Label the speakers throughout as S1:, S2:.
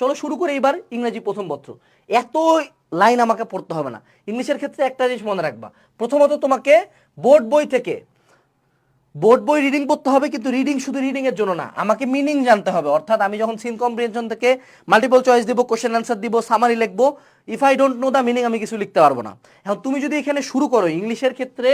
S1: চলো শুরু করে এবার ইংরেজি প্রথম পত্র। এত লাইন আমাকে পড়তে হবে না। ইংলিশের ক্ষেত্রে একটা জিনিস মনে রাখবা। প্রথমত তোমাকে বোর্ড বই থেকে, বোর্ড বই রিডিং পড়তে হবে, কিন্তু রিডিং শুধু রিডিং এর জন্য না, আমাকে মিনিং জানতে হবে। অর্থাৎ আমি যখন সিন কম্প্রিহেনশন থেকে মাল্টিপল চয়েস দিব কোশ্চেন আনসার দিব সামারি লিখব if I don't know the meaning আমি কিছু লিখতে পারব না। এখন তুমি যদি এখানে শুরু করো, ইংলিশের ক্ষেত্রে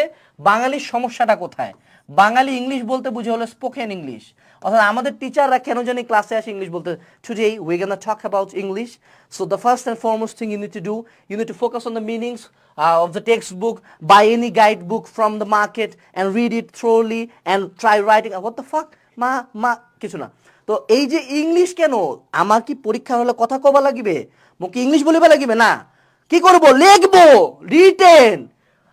S1: বাঙালির সমস্যাটা কোথায়? বাঙালি ইংলিশ বলতে বুঝে হলো স্পোকেন ইংলিশ অর্থাৎ আমাদের টিচাররা কেন জানি ক্লাসে আসে ইংলিশ বলতে? Today we gonna talk about English so the first and foremost thing you need to do you need to focus on the meanings uh, of the textbook, buy any guidebook from the market and read it thoroughly and try. Uh, What the fuck? মা মা কিছু না। তো এই যে English কেন? আমার কি পরীক্ষা হলে কথা কবা লাগিবে? মুখে ইংলিশ বলিবা লাগিবে? না। কি করব? লিখব। রিটেন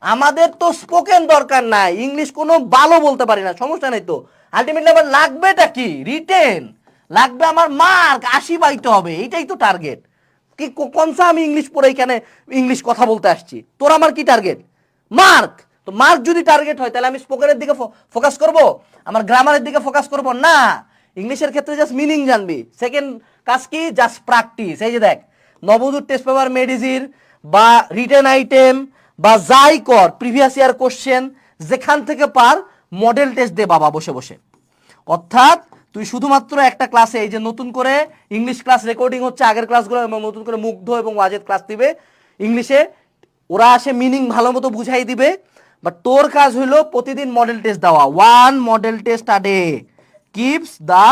S1: আমাদের তো স্পোকেন দরকার নাই। ইংলিশ কোনো ভালো বলতে পারি না। সমস্যা নাই তো। আলটিমেটলি আমার লাগবেটা কি? রিটেন লাগবে আমার মার্ক আশি পাইতে হবে এটাই তো টার্গেট কি কোনসা আমি ইংলিশ পড়ে এখানে ইংলিশ কথা বলতে আসছি? তোর আমার কি টার্গেট মার্ক তো মার্ক যদি টার্গেট হয়, তাহলে আমি স্পোকেনের দিকে ফোকাস করব? আমার গ্রামারের দিকে ফোকাস করব? না. ইংলিশের ক্ষেত্রে জাস্ট মিনিং জানবি। সেকেন্ড কাজ কি? জাস্ট প্র্যাকটিস এই যে দেখ, নবদূত টেস্ট পেপার মেডিজির বা রিটেন আইটেম বা যাই কর প্রিভিয়াস ইয়ার কোশ্চেন যেখান থেকে পার মডেল টেস্ট দে বাবা বসে বসে। অর্থাৎ তুই শুধুমাত্র একটা ক্লাসে এই যে নতুন করে ইংলিশ ক্লাস রেকর্ডিং হচ্ছে আগের ক্লাসগুলো এবং নতুন করে মুগ্ধ এবং ওয়াজেদ ক্লাস দিবে। ইংলিশে ওরা আসে মিনিং ভালো মতো বুঝাই দিবে। বাট তোর কাজ হলো প্রতিদিন মডেল টেস্ট দেওয়া। One model test a day keeps the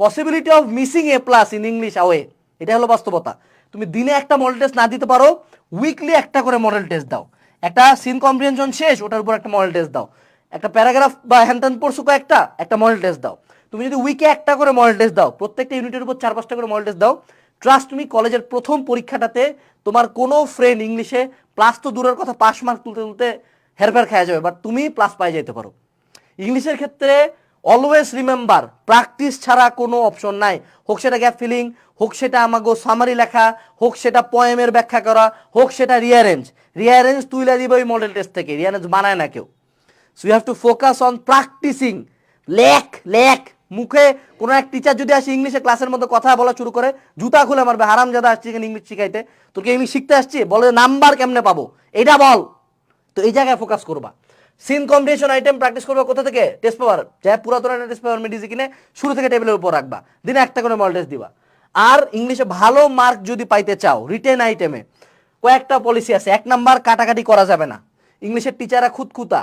S1: possibility of missing A plus in English away এটা হলো বাস্তবতা। তুমি দিনে একটা মডেল টেস্ট না দিতে পারো উইকলি একটা করে মডেল টেস্ট দাও। একটা সিন কম্প্রিহেনশন শেষ, ওটার উপর একটা মডেল টেস্ট দাও। একটা প্যারাগ্রাফ বা হ্যান্টান পড়ছো কয়েকটা, একটা মডেল টেস্ট দাও। তুমি যদি উইকে একটা করে মডেল টেস্ট দাও, প্রত্যেকটা ইউনিটের উপর চার, পাঁচটা করে মডেল টেস্ট দাও ট্রাস্ট তুমি কলেজের প্রথম পরীক্ষাটাতে তোমার কোনো ফ্রেন্ড ইংলিশে প্লাস তো দূরের কথা পাস মার্ক তুলতে তুলতে হেরফের খাওয়া যাবে বাট তুমি প্লাস পাই যেতে পারো। ইংলিশের ক্ষেত্রে অলওয়েজ রিমেম্বার প্র্যাকটিস ছাড়া কোনো অপশন নাই। হোক সেটা গ্যাপ ফিলিং হোক সেটা আমাগো সামারি লেখা, হোক সেটা পয়েমের ব্যাখ্যা করা, হোক সেটা রিয়ারেঞ্জ রিয়ারেঞ্জ তুইলা দিবে ওই মডেল টেস্ট থেকে রিয়ারেঞ্জ বানায় না কেউ। So you have to focus on practicing লেখ লেখ, মুখে কোনো এক টিচার যদি আসে ইংলিশে ক্লাসের মধ্যে কথা বলা শুরু করে, জুতা খুলে মারবে হারাম জাদা আসছে এখানে ইংলিশ শিখাইতে। তোকে ইংলিশ শিখতে আসছি, বলে নাম্বার কেমনে পাবো? এটা বল। তো এই জায়গায় ফোকাস করবা। সিন কম্বিনেশন আইটেম প্র্যাকটিস করবা কোথা থেকে? টেস্ট পেপার যা পুরাতন টেস্ট পেপার মেডিসি কিনে শুরু থেকে টেবিলের উপর রাখবা। দিনে একটা করে মডেল টেস্ট দিবা। আর ইংলিশে ভালো মার্ক যদি পাইতে চাও রিটেন আইটেমে কয়েকটা পলিসি আছে। এক নাম্বার কাটাকাটি করা যাবে না। ইংলিশের টিচাররা খুঁতখুতা।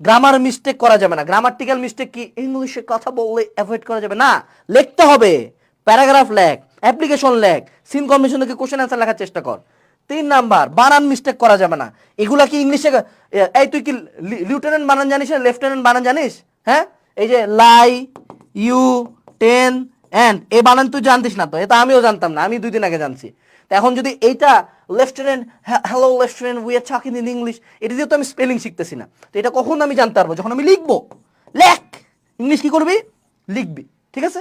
S1: গ্রামার মিস্টেক করা যাবে না। গ্রামাটিক্যাল মিস্টেক কি? ইংলিশে কথা বললে অ্যাভয়েড করা যাবে না। লিখতে হবে। প্যারাগ্রাফ লেখ অ্যাপ্লিকেশন লেখ সিন কমিশন থেকে কোশ্চেন অ্যান্সার লেখার চেষ্টা কর। তিন নাম্বার, বানান মিস্টেক করা যাবে না। এগুলা কি ইংলিশে এই তুই কি লিউটেন্যান্ট বানান জানিস না? লেফটেন্যান্ট বানান জানিস? হ্যাঁ? এই যে lie you ten and a বানান তুই জানতিস না তো। এটা আমিও জানতাম না। আমি দুই দিন আগে জানছি। এখন যদি এইটা lieutenant hello lieutenant we are talking in English এটা দিয়ে তো আমি স্পেলিং শিখতেছি না। তো এটা কখন আমি জানতে পারব? যখন আমি লিখব। লেখ! ইংলিশ কি করবি? লিখবি। ঠিক আছে?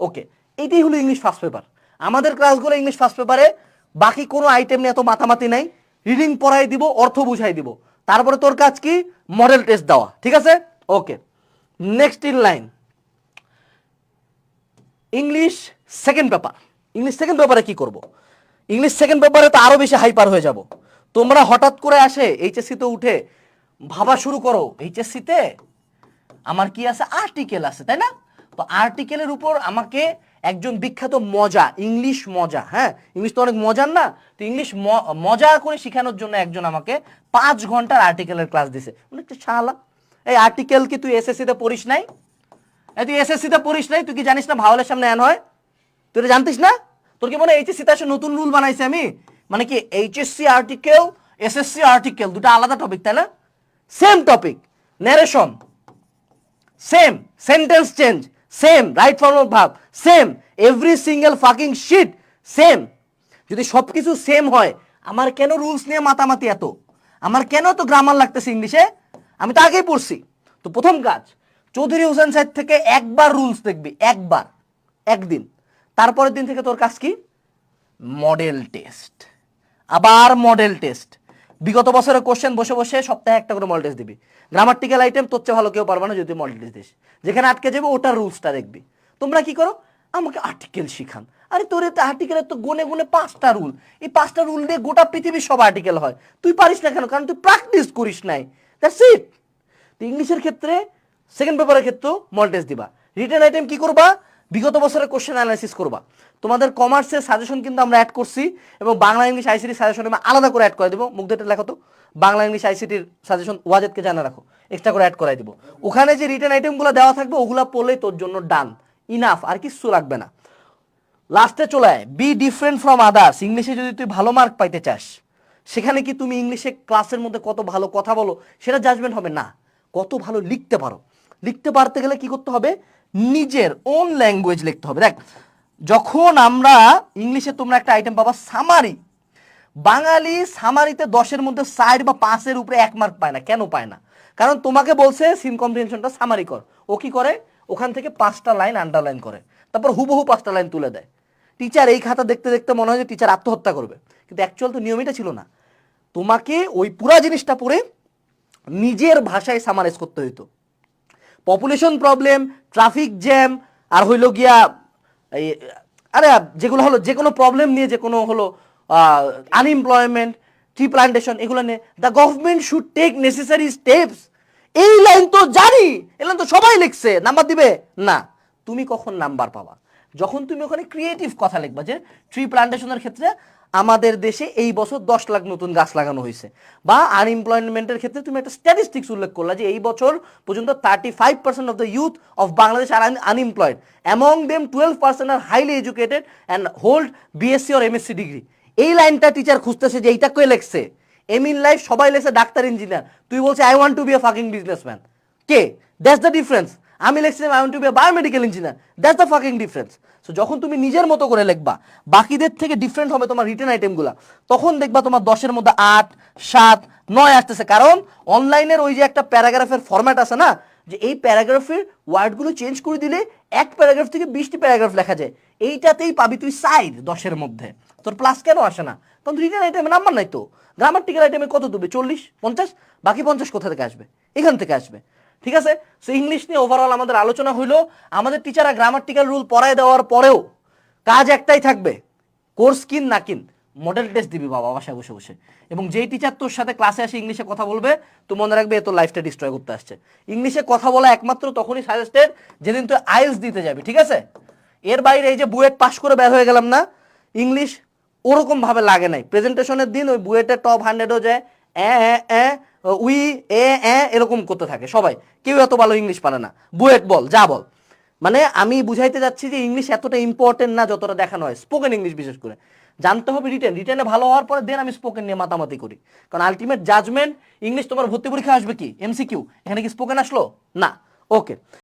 S1: ওকে এটাই হলো ইংলিশ ফার্স্ট পেপার আমাদের ক্লাসগুলো ইংলিশ ফার্স্ট পেপারে বাকি কোনো আইটেম নিয়ে এত মাতামাতি নাই। রিডিং পড়াই দিব, অর্থ বুঝাই দিব। তারপরে তোর কাজ কি? মডেল টেস্ট দেওয়া। ঠিক আছে? Okay next in line English second paper English second পেপারে কি করব? ইংলিশ সেকেন্ড পেপারে তো আরও বেশি হাইপার হয়ে যাব। তোমরা হঠাৎ করে আসে এইচএসসি তে উঠে, ভাবা শুরু করো এইচএসসি তে আমার কি আছে? আর্টিকেল আছে, তাই না? তো আর্টিকেলের উপর আমাকে একজন বিখ্যাত মজা ইংলিশ মজা হ্যাঁ? ইংলিশ তো অনেক মজার না? তো ইংলিশ মজা করে শেখানোর জন্য একজন আমাকে পাঁচ ঘণ্টার আর্টিকেলের ক্লাস দিছে। অনেকটা শালা? এই আর্টিকেল কি তুই এসএসসি তে পড়িস নাই? তুই এসএসসি তে পড়িস নাই? তুই কি জানিস না ভাওয়ালের সামনে অ্যান হয়? তুই জানতিস না? তোর কি মনে এইচএসসি তে আসে নতুন রুল বানাইছে আমি? মানে কি এইচএসসি আর্টিকেল এসএসসি আর্টিকেল দুটো আলাদা টপিক তাই না? Same topic narration same sentence change same right form of ভাব same every single fucking shit same যদি সব কিছু সেম হয়, আমার কেন রুলস নিয়ে মাতামাতি এত? আমার কেন তো গ্রামার লাগতেছে ইংলিশে আমি তো আগেই পড়ছি। তো প্রথম কাজ, চৌধুরী হোসেন সাহেব থেকে একবার রুলস দেখবি, একবার, একদিন। তারপরের দিন থেকে তোর কাজ কি? Model test. আবার মডেল টেস্ট। বিগত বছরের কোশ্চেন বসে বসে সপ্তাহে একটা করে মডেল টেস্ট দিবি। গ্রামাটিক্যাল আইটেম তোর চেয়ে ভালো কেউ পারবে না যদি মডেল টেস্ট দিস। যেখানে আটকে যাবে ওটার রুলসটা দেখবি। তোমরা কি করো? আমাকে আর্টিকেল শিখান। আরে তোর তো আর্টিকেলের তো গুনে গুনে পাঁচটা রুল এই পাঁচটা রুল দিয়ে গোটা পৃথিবীর সব আর্টিকেল হয়। তুই পারিস না কেন? কারণ তুই প্র্যাকটিস করিস নাই। দ্যাটস ইট তো ইংলিশের ক্ষেত্রে সেকেন্ড পেপারের ক্ষেত্রেও মল টেস্ট দিবা। রিটেন আইটেম কি করবা? বিগত বছরের কোশ্চেন অ্যানালাইসিস করবা। তোমাদের কমার্সের সাজেশন কিন্তু আমরা অ্যাড করছি এবং বাংলা ইংলিশ আইসিটি সাজেশন আমি আলাদা করে অ্যাড করে দেবো। মুগ্ধটা লেখো তো। বাংলা ইংলিশ আইসিটির সাজেশন ওয়াজেদকে জানা রাখো। এক্সট্রা করে অ্যাড করাই দিব। ওখানে যে রিটেন আইটেমগুলো দেওয়া থাকবে, ওগুলো পড়লেই তোর জন্য ডান ইনাফ আর কিচ্ছু লাগবে না। লাস্টে চলে আয়। বি ডিফারেন্ট ফ্রম আদার্স ইংলিশে যদি তুই ভালো মার্ক পাইতে চাস, সেখানে কি তুমি ইংলিশে ক্লাসের মধ্যে কত ভালো কথা বলো, সেটা জাজমেন্ট হবে? না। কত ভালো লিখতে পারো। লিখতে পারতে গেলে কি করতে হবে? নিজের ওন ল্যাঙ্গুয়েজ লিখতে হবে। দেখ, যখন আমরা ইংলিশে তোমরা একটা আইটেম পাবা সামারি বাঙালি সামারিতে দশের মধ্যে সাইড বা পাঁচের উপরে এক মার্ক পায় না। কেন পায় না? কারণ তোমাকে বলছে সিম কম্প্রিহেনশনটা সামারি কর। ও কি করে? ওখান থেকে পাঁচটা লাইন আন্ডারলাইন করে। তারপর হুবহু পাঁচটা লাইন তুলে দেয়। টিচার এই খাতা দেখতে দেখতে মনে হয় যে টিচার আত্মহত্যা করবে। কিন্তু অ্যাকচুয়াল তো নিয়মিটা ছিল না। তোমাকে ওই পুরা জিনিসটা পড়ে নিজের ভাষায় সামারাইজ করতে হইতো। পপুলেশন প্রবলেম ট্রাফিক জ্যাম আর হইল গিয়া আরে, যেগুলো হলো, যে কোনো প্রবলেম নিয়ে যে কোনো হলো আনএমপ্লয়মেন্ট ট্রি প্লান্টেশন এগুলো নিয়ে the government should take necessary steps এই লাইন তো জানি, এই লাইন তো সবাই লিখছে নাম্বার দিবে? না। তুমি কখন নাম্বার পাবা? যখন তুমি ওখানে ক্রিয়েটিভ কথা লিখবা যে ট্রি প্লান্টেশনের ক্ষেত্রে আমাদের দেশে এই বছর দশ লাখ নতুন গাছ লাগানো হয়েছে। বা আনএমপ্লয়মেন্টের ক্ষেত্রে তুমি একটা স্ট্যাটিস্টিক্স উল্লেখ করলা যে এই বছর পর্যন্ত thirty five percent of the youth of Bangladesh are unemployed among them twelve percent are highly educated and hold BSc or MSc degree এই লাইনটা টিচার খুঁজতেছে যে এইটা কে লেখছে? এম ইন লাইফ সবাই লেখছে ডাক্তার ইঞ্জিনিয়ার তুই বলছে I want to be a fucking businessman K? That's the difference আমি লিখছিলাম I want to be biomedical engineer. That's the fucking difference so যখন তুমি নিজের মতো করে লিখবা, বাকিদের থেকে ডিফারেন্ট হবে তোমার রিটেন আইটেমগুলো তখন দেখবা তোমার দশের মধ্যে আট, সাত, নয় আসতেছে। কারণ অনলাইনের ওই যে একটা প্যারাগ্রাফের ফরম্যাট আছে না, যে এই প্যারাগ্রাফের ওয়ার্ডগুলো চেঞ্জ করে দিলে এক প্যারাগ্রাফ থেকে বিশটি প্যারাগ্রাফ লেখা যায়। এইটাতেই পাবি তুই সাইড দশের মধ্যে। তোর প্লাস কেন আসে না? কারণ রিটেন আইটেমে নাম্বার নাই তো। গ্রামাটিক্যাল আইটেমে কত দেবে? চল্লিশ, পঞ্চাশ? বাকি পঞ্চাশ কোথা থেকে আসবে? এখান থেকে আসবে। ঠিক আছে? সো ইংলিশ নিয়ে ওভারঅল আমাদের আলোচনা হইল। আমাদের টিচাররা গ্রামাটিক্যাল রুল পড়ায় দেওয়ার পরেও কাজ একটাই থাকবে। কোর্স কিন না কিন মডেল টেস্ট দিবি বাবা বাসায় বসে বসে। এবং যেই টিচার তোর সাথে ক্লাসে আসে ইংলিশে কথা বলবে তো মনে রাখবে এ তোর লাইফটা ডিস্ট্রয় করতে আসছে। ইংলিশে কথা বলা একমাত্র তখনই সাজেস্টেড যেদিন তুই আইএলস দিতে যাবি ঠিক আছে? এর বাইরে এই যে বুয়েট পাস করে বের হয়ে গেলাম না ইংলিশ ওরকম ভাবে লাগে নাই। প্রেজেন্টেশনের দিন ওই বুয়েটের টপ হান্ড্রেডও যায় এ, এ উই, এ এ, এরকম করতে থাকে সবাই। কেউ এত ভালো ইংলিশ পারে না। বুয়েট বল, যা বল। মানে আমি বুঝাইতে যাচ্ছি যে ইংলিশ এতটা ইম্পর্টেন্ট না যতটা দেখানো হয়। স্পোকেন ইংলিশ বিশেষ করে। জানতে হবে রিটেন রিটেনে ভালো হওয়ার পরে দেন আমি স্পোকেন নিয়ে মাতামাতি করি। কারণ আলটিমেট জাজমেন্ট ইংলিশ তোমার ভর্তি পরীক্ষা আসবে কি? এমসি কিউ এখানে কি স্পোকেন আসলো? না। ওকে